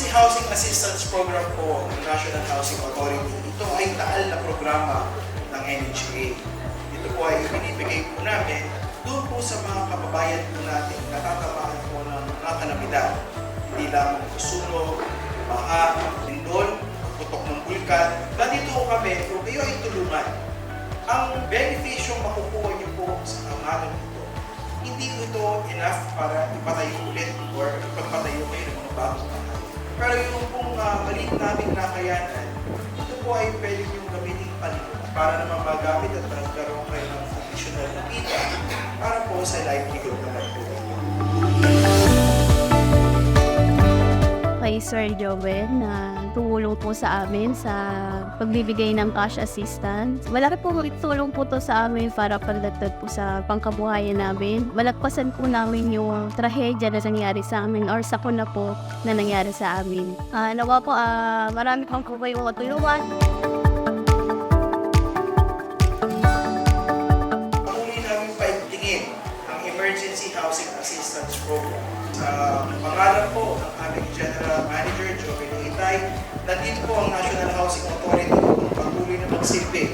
Assistance Program po ng National Housing Authority, ito ay taal na programa ng NHA. Ito po ay binibigay po namin doon po sa mga kababayan po natin natatamaan po ng mga kalamidad. Hindi lamang sunog, baha, lindol, putok ng bulkan. Nandito po kami kung kayo ay tulungan. Ang beneficyo makukuha niyo po sa amalan nito, hindi ito enough para ipatayo ulit or ipagpatayo kayo ng mga bagong. Pero yung pong uh, maliit namin nakayanan, ito po ay pwede niyong gamitin palito para naman magamit at magkaroon kayo ng additional na kita para po sa livelihood naman po. kay Sir Joel na tumulong po sa amin sa pagbibigay ng cash assistance. Malaki po tulong po to sa amin para pagdagdag po sa pangkabuhayan namin. Malagpasan po namin yung trahedya na nangyari sa amin or sakuna po na nangyari sa amin. Ah, nawa po, ah, marami pang po kayong paigtingin ang Emergency Housing Assistance Program. Sa pangalan nandito po ang